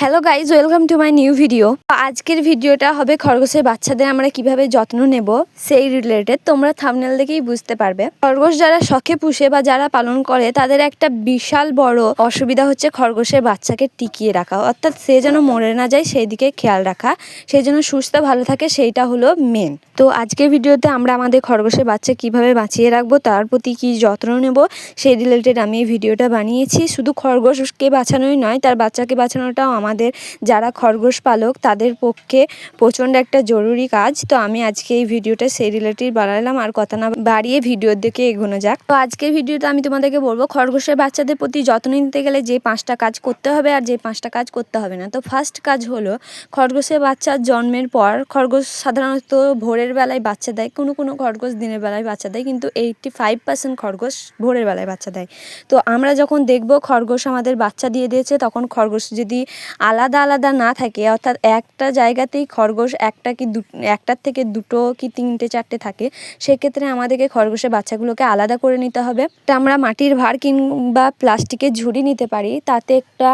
Hello guys welcome to my new video আজকের ভিডিওটা হবে খরগোশের বাচ্চাদের আমরা কীভাবে যত্ন নেব, সেই রিলেটেড তোমরা থামনেল দেখেই বুঝতে পারবে। খরগোশ যারা শখে পুষে বা যারা পালন করে, তাদের একটা বিশাল বড় অসুবিধা হচ্ছে খরগোশের বাচ্চাকে টিকিয়ে রাখা। অর্থাৎ সে যেন মরে না যায় সেই দিকে খেয়াল রাখা। সেই জন্য সুস্থ, ভালো থাকে, সেইটা হলো মেন তো আজকের ভিডিওতে আমরা আমাদের খরগোশের বাচ্চা কীভাবে বাঁচিয়ে রাখব, তার প্রতি কি যত্ন নেব, সেই রিলেটেড আমি এই ভিডিওটা বানিয়েছি। শুধু খরগোশকে বাঁচানোই নয়, তার বাচ্চাকে বাঁচানোটাও আমাদের যারা খরগোশ পালক, তাদের পক্ষে প্রচণ্ড একটা জরুরি কাজ। তো আমি আজকে এই ভিডিওটা সেই রিলেটেড বানালাম, আর কথা না বাড়িয়ে ভিডিওর দিকে এগোনো যাক। তো আজকের ভিডিওটা আমি তোমাদেরকে বলব, খরগোশের বাচ্চাদের প্রতি যত্ন নিতে গেলে যে পাঁচটা কাজ করতে হবে আর যে পাঁচটা কাজ করতে হবে না। তো ফার্স্ট কাজ হলো, খরগোশের বাচ্চার জন্মের পর, খরগোশ সাধারণত ভোরের বেলায় বাচ্চা দেয়, কোনো কোনো খরগোশ দিনের বেলায় বাচ্চা দেয়, কিন্তু এইটটি ফাইভ পার্সেন্ট খরগোশ ভোরের বেলায় বাচ্চা দেয়। তো আমরা যখন দেখব খরগোশ আমাদের বাচ্চা দিয়ে দিয়েছে, তখন খরগোশ যদি আলাদা আলাদা না থাকে, অর্থাৎ একটা জায়গাতেই খরগোশ একটা কি দু, একটার থেকে দুটো কি তিনটে চারটে থাকে, সেক্ষেত্রে আমাদেরকে খরগোশের বাচ্চাগুলোকে আলাদা করে নিতে হবে। আমরা মাটির ভার কিংবা প্লাস্টিকের ঝুড়ি নিতে পারি, তাতে একটা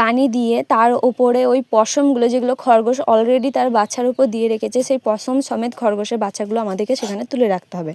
কানি দিয়ে তার ওপরে ওই পশমগুলো যেগুলো খরগোশ অলরেডি তার বাচ্চার উপর দিয়ে রেখেছে, সেই পশম সমেত খরগোশের বাচ্চাগুলো আমাদেরকে সেখানে তুলে রাখতে হবে।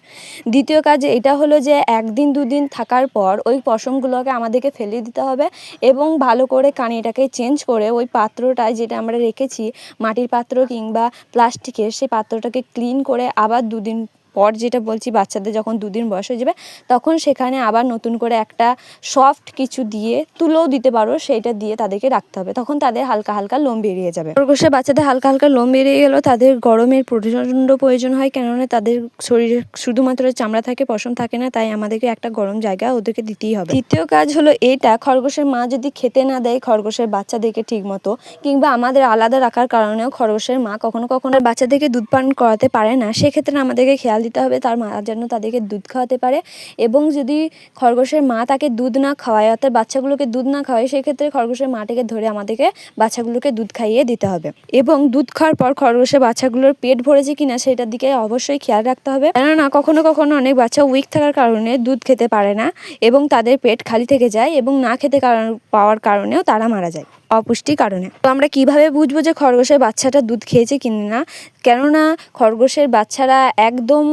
দ্বিতীয় কাজ এটা হলো যে একদিন দুদিন থাকার পর ওই পশমগুলোকে আমাদেরকে ফেলে দিতে হবে এবং ভালো করে কানিটাকে চেঞ্জ করে ওই পাত্রটায় যেটা আমরা রেখেছি, মাটির পাত্র কিংবা প্লাস্টিকের সেই পাত্রটাকে ক্লিন করে আবার দুদিন পর যেটা বলছি, বাচ্চাদের যখন দুদিন বয়স হয়ে যাবে, তখন সেখানে আবার নতুন করে একটা সফট কিছু দিয়ে তুলোও দিতে পারো, সেইটা দিয়ে তাদেরকে রাখতে হবে। তখন তাদের হালকা হালকা লোম বেরিয়ে যাবে। খরগোশের বাচ্চাদের হালকা হালকা লোম বেরিয়ে গেলেও তাদের গরমের প্রচণ্ড প্রয়োজন হয়, কেননা তাদের শরীরে শুধুমাত্র চামড়া থাকে, পশম থাকে না, তাই আমাদেরকে একটা গরম জায়গা ওদেরকে দিতেই হবে। দ্বিতীয় কাজ হলো এটা, খরগোশের মা যদি খেতে না দেয় খরগোশের বাচ্চাদেরকে ঠিক মতো কিংবা আমাদের আলাদা রাখার কারণেও খরগোশের মা কখনো কখনো বাচ্চাদেরকে দুধ পান করাতে পারে না, সেক্ষেত্রে আমাদেরকে খেয়াল দিতে হবে, তার মা যেন তাদেরকে দুধ খাওয়াতে পারে। এবং যদি খরগোশের মা তাকে দুধ না খাওয়ায়, অর্থাৎ বাচ্চাগুলোকে দুধ না খাওয়ায়, সেক্ষেত্রে খরগোশের মাটাকে ধরে আমাদেরকে বাচ্চাগুলোকে দুধ খাইয়ে দিতে হবে। এবং দুধ খাওয়ার পর খরগোশের বাচ্চাগুলোর পেট ভরেছে কিনা, সেটার দিকে অবশ্যই খেয়াল রাখতে হবে। কেননা কখনো কখনো অনেক বাচ্চা উইক থাকার কারণে দুধ খেতে পারে না এবং তাদের পেট খালি থেকে যায় এবং না খেতে কারণ পাওয়ার কারণেও তারা মারা যায়। অপুষ্টির কারণে। তো আমরা কীভাবে বুঝব যে খরগোশের বাচ্চাটা দুধ খেয়েছে কি না? কেননা খরগোশের বাচ্চারা একদম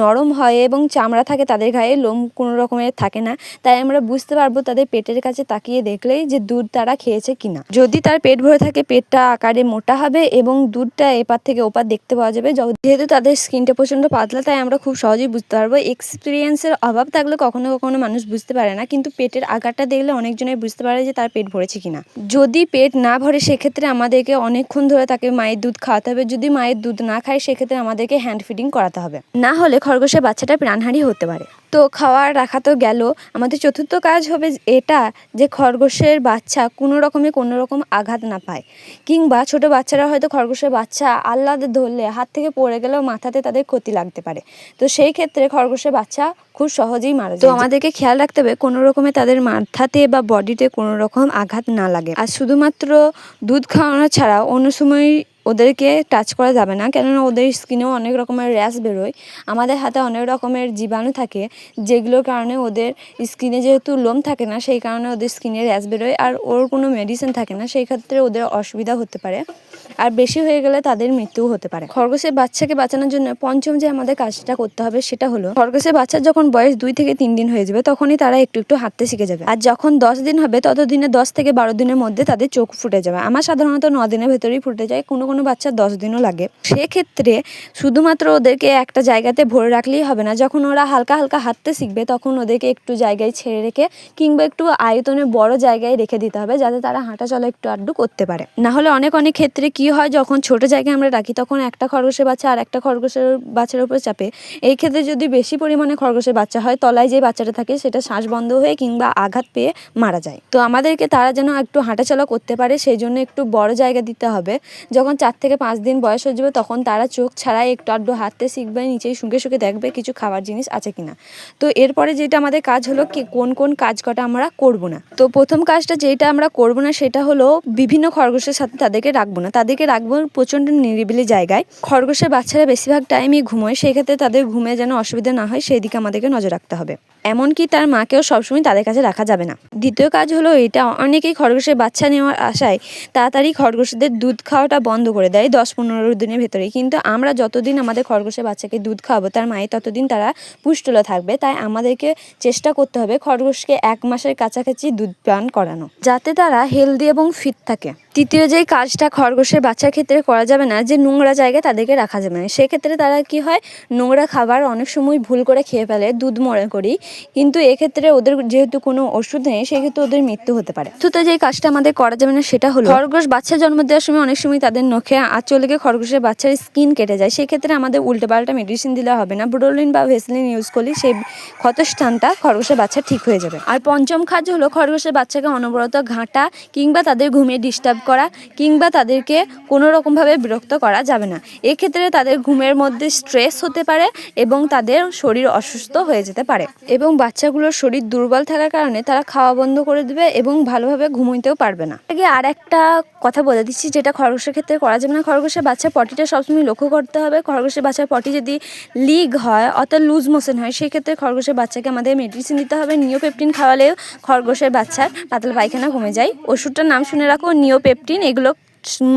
নরম হয় এবং চামড়া থাকে, তাদের গায়ে লোম কোনো রকমের থাকে না। তাই আমরা বুঝতে পারব তাদের পেটের কাছে তাকিয়ে দেখলেই যে দুধ তারা খেয়েছে কিনা। যদি তার পেট ভরে থাকে, পেটটা আকারে মোটা হবে এবং দুধটা এপার থেকে ওপার দেখতে পাওয়া যাবে। যেহেতু তাদের স্কিনটা প্রচণ্ড পাতলা, তাই আমরা খুব সহজেই বুঝতে পারব। এক্সপিরিয়েন্সের অভাব থাকলে কখনো কখনো মানুষ বুঝতে পারে না, কিন্তু পেটের আকারটা দেখলে অনেকজনের বুঝতে পারে যে তার পেট ভরেছে কিনা। যদি পেট না ভরে, সেক্ষেত্রে আমাদেরকে অনেকক্ষণ ধরে তাকে মায়ের দুধ খাওয়াতে হবে। যদি মায়ের দুধ না খায়, সেক্ষেত্রে আমাদেরকে হ্যান্ড ফিডিং করাতে হবে। না হলে খরগোশের বাচ্চাটা প্রাণহানি হতে পারে। তো খাওয়ার রাখা তো গেল। আমাদের চতুর্থ কাজ হবে এটা যে খরগোশের বাচ্চা কোনো রকমে কোনো রকম আঘাত না পায়। কিংবা ছোট বাচ্চারা হয়তো খরগোশের বাচ্চা আহ্লাদে ধরলে, হাত থেকে পড়ে গেলেও মাথাতে তাদের ক্ষতি লাগতে পারে। তো সেই ক্ষেত্রে খরগোশের বাচ্চা খুব সহজেই মারা যায়। তো আমাদেরকে খেয়াল রাখতে হবে, কোনো রকমে তাদের মাথাতে বা বডিতে কোনো রকম আঘাত না লাগে। আর শুধুমাত্র দুধ খাওয়ানো ছাড়া অন্য সময় ওদেরকে টাচ করা যাবে না। কেননা ওদের স্কিনেও অনেক রকমের র্যাশ বেরোয়। আমাদের হাতে অনেক রকমের জীবাণু থাকে, যেগুলোর কারণে ওদের স্কিনে যেহেতু লোম থাকে না, সেই কারণে ওদের স্কিনে র্যাশ বেরোয়। আর ওর কোনো মেডিসিন থাকে না, সেই ক্ষেত্রে ওদের অসুবিধা হতে পারে। আর বেশি হয়ে গেলে তাদের মৃত্যুও হতে পারে। খরগোশের বাচ্চাকে বাঁচানোর জন্য পঞ্চম যে আমাদের কাজটা করতে হবে, সেটা হলো খরগোশের বাচ্চার যখন বয়স দুই থেকে তিন দিন হয়ে যাবে, তখনই তারা একটু একটু হাঁটতে শিখে যাবে। আর যখন দশ দিন হবে, ততদিনে দশ থেকে বারো দিনের মধ্যে তাদের চোখ ফুটে যাবে। আমার সাধারণত ন দিনের ভেতরেই ফুটে যায়। কোনো কোনো বাচ্চার দশ দিনও লাগে। সেক্ষেত্রে শুধুমাত্র ওদেরকে একটা জায়গাতে ভরে রাখলেই হবে না। যখন ওরা হালকা হালকা হাঁটতে শিখবে, তখন ওদেরকে একটু জায়গায় ছেড়ে রেখে কিংবা একটু আয়তনে বড় জায়গায় রেখে দিতে হবে, যাতে তারা হাঁটা চলা একটু আড্ডু করতে পারে। না হলে অনেক অনেক ক্ষেত্রে কি হয়, যখন ছোট জায়গায় আমরা রাখি, তখন একটা খরগোশের বাচ্চা আর একটা খরগোশের বাচ্চার উপর চাপে। এই ক্ষেত্রে যদি বেশি পরিমাণে খরগোশের বাচ্চা হয়, তলায় যে বাচ্চাটা থাকে, সেটা শ্বাস বন্ধ হয়ে কিংবা আঘাত পেয়ে মারা যায়। তো আমাদেরকে তারা যেন একটু হাঁটাচলা করতে পারে, সেই জন্য একটু বড় জায়গা দিতে হবে। যখন চার চার থেকে পাঁচ দিন বয়স হয়ে যাবে, তখন তারা চোখ ছাড়াই একটু আড্ডু হাঁটতে শিখবে নিচেই শুকে শুকে দেখবে কিছু খাবার জিনিস আছে কিনা। তো এরপরে যেটা আমাদের কাজ হলো কি, কোন কোন কাজ কটা আমরা করব না। তো প্রথম কাজটা যেটা আমরা করব না, সেটা হলো বিভিন্ন খরগোশের সাথে তাদেরকে রাখব না। তাদেরকে রাখব প্রচণ্ড নিরিবিলি জায়গায়। খরগোশের বাচ্চারা বেশিরভাগ টাইমই ঘুমোয়, সেক্ষেত্রে তাদের ঘুমে যেন অসুবিধা না হয় সেই দিকে আমাদেরকে নজর রাখতে হবে। এমনকি তার মাকেও সবসময় তাদের কাছে রাখা যাবে না। দ্বিতীয় কাজ হলো এটা, অনেকেই খরগোশের বাচ্চা নেওয়ার আশায় তাড়াতাড়ি খরগোশদের দুধ খাওয়াটা বন্ধ করে দেয় দশ পনেরো দিনের ভেতরে কিন্তু আমরা যতদিন আমাদের খরগোশের বাচ্চাকে দুধ খাওয়াবো, তার মায়ের ততদিন তারা পুষ্টলা থাকবে। তাই আমাদেরকে চেষ্টা করতে হবে খরগোশকে এক মাসের কাছাকাছি দুধ পান করানো, যাতে তারা হেলদি এবং ফিট থাকে। তৃতীয় যেই কাজটা খরগোশের বাচ্চার ক্ষেত্রে করা যাবে না, যে নোংরা জায়গায় তাদেরকে রাখা যাবে না। সেক্ষেত্রে তারা কি হয়, নোংরা খাবার অনেক সময় ভুল করে খেয়ে ফেলে, দুধ মনে করি। কিন্তু এক্ষেত্রে ওদের যেহেতু কোনো ওষুধ নেই, সেক্ষেত্রে ওদের মৃত্যু হতে পারে। তো যেই কাজটা আমাদের করা যাবে না, সেটা হলো খরগোশ বাচ্চা জন্ম দেওয়ার সময় অনেক সময় তাদের নখে আঁচল লেগে খরগোশের বাচ্চার স্কিন কেটে যায়। সেক্ষেত্রে আমাদের উল্টো পাল্টা মেডিসিন দিলে হবে না। ব্রোলিন বা ভেসলিন ইউজ করলে সেই ক্ষতস্থানটা খরগোশের বাচ্চা ঠিক হয়ে যাবে। আর পঞ্চম কাজ হলো খরগোশের বাচ্চাকে অনবরত ঘাঁটা কিংবা তাদের ঘুমিয়ে ডিস্টার্ব করা কিংবা তাদেরকে কোনো রকমভাবে বিরক্ত করা যাবে না। এক্ষেত্রে তাদের ঘুমের মধ্যে স্ট্রেস হতে পারে এবং তাদের শরীর অসুস্থ হয়ে যেতে পারে। এবং বাচ্চাগুলোর শরীর দুর্বল থাকার কারণে তারা খাওয়া বন্ধ করে দেবে এবং ভালোভাবে ঘুমোইতেও পারবে না। আগে আর একটা কথা বলে দিচ্ছি, যেটা খরগোশের ক্ষেত্রে করা যাবে না। খরগোশের বাচ্চার পটিটা সবসময় লক্ষ্য করতে হবে। খরগোশের বাচ্চার পটি যদি লিগ হয়, অর্থাৎ লুজ মোশন হয়, সেক্ষেত্রে খরগোশের বাচ্চাকে আমাদের মেডিসিন দিতে হবে। নিওপেপটিন খাওয়ালেও খরগোশের বাচ্চার পাতলা পায়খানা কমে যায়। ওষুধটার নাম শুনে রাখো নিওপেপটিন এগুলো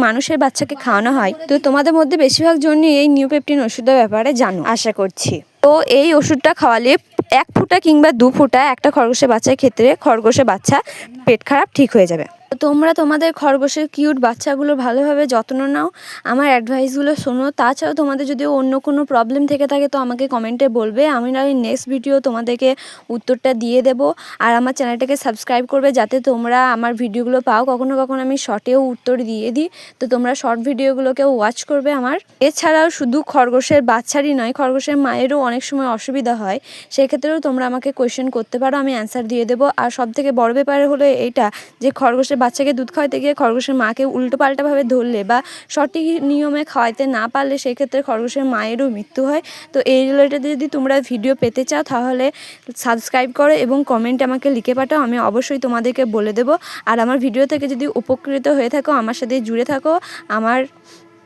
মানুষের বাচ্চাকে খাওয়ানো হয়। তো তোমাদের মধ্যে বেশিরভাগ জনই এই নিউপেপটিন ওষুধের ব্যাপারে জানো, আশা করছি। তো এই ওষুধটা খাওয়ালে এক ফুটা কিংবা দু ফুটা একটা খরগোশের বাচ্চার ক্ষেত্রে খরগোশের বাচ্চা পেট খারাপ ঠিক হয়ে যাবে। তোমরা তোমাদের খরগোশের কিউট বাচ্চাগুলো ভালোভাবে যত্ন নাও। আমার অ্যাডভাইসগুলো শোনো। তাছাড়াও তোমাদের যদি অন্য কোনো প্রবলেম থেকে থাকে, তো আমাকে কমেন্টে বলবে। আমি না ওই নেক্সট ভিডিও তোমাদেরকে উত্তরটা দিয়ে দেব। আর আমার চ্যানেলটাকে সাবস্ক্রাইব করবে, যাতে তোমরা আমার ভিডিওগুলো পাও। কখনো কখনো আমি শর্টেও উত্তর দিয়ে দিই। তো তোমরা শর্ট ভিডিওগুলোকেও ওয়াচ করবে আমার। এছাড়াও শুধু খরগোশের বাচ্চারই নয়, খরগোশের মায়েরও অনেক সময় অসুবিধা হয়। সেক্ষেত্রেও তোমরা আমাকে কোয়েশ্চেন করতে পারো, আমি অ্যান্সার দিয়ে দেবো। আর সব থেকে বড় ব্যাপার হলো এইটা, যে খরগোশের বাচ্চাকে দুধ খাওয়াতে গিয়ে খরগোশের মাকে উল্টো পাল্টাভাবে ধরলে বা সঠিক নিয়মে খাওয়াতে না পারলে সেক্ষেত্রে খরগোশের মায়েরও মৃত্যু হয়। তো এই রিলেটেড যদি তোমরা ভিডিও পেতে চাও, তাহলে সাবস্ক্রাইব করো এবং কমেন্ট আমাকে লিখে পাঠাও। আমি অবশ্যই তোমাদেরকে বলে দেবো। আর আমার ভিডিও থেকে যদি উপকৃত হয়ে থাকো, আমার সাথে জুড়ে থাকো, আমার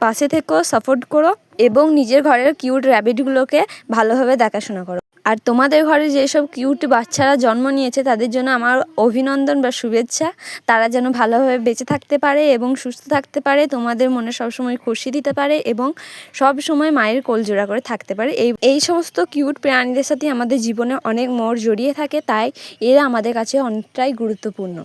পাশে থেকো সাপোর্ট করো এবং নিজের ঘরের কিউট র্যাবিটগুলোকে ভালোভাবে দেখাশোনা করো। আর তোমাদের ঘরে যেসব কিউট বাচ্চারা জন্ম নিয়েছে, তাদের জন্য আমার অভিনন্দন বা শুভেচ্ছা। তারা যেন ভালোভাবে বেঁচে থাকতে পারে এবং সুস্থ থাকতে পারে, তোমাদের মনে সবসময় খুশি দিতে পারে এবং সব সময় মায়ের কোলজোড়া করে থাকতে পারে। এই এই সমস্ত কিউট প্রাণীদের সাথে আমাদের জীবনে অনেক মোড় জড়িয়ে থাকে, তাই এরা আমাদের কাছে অনেকটাই গুরুত্বপূর্ণ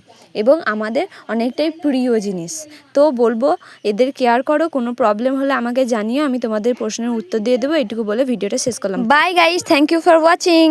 এবং আমাদের অনেকটাই প্রিয় জিনিস। তো বলব, এদের কেয়ার করো, কোনো প্রবলেম হলে আমাকে জানিও, আমি তোমাদের প্রশ্নের উত্তর দিয়ে দেবো এটুকু বলে ভিডিওটা শেষ করলাম। Bye guys thank you for watching.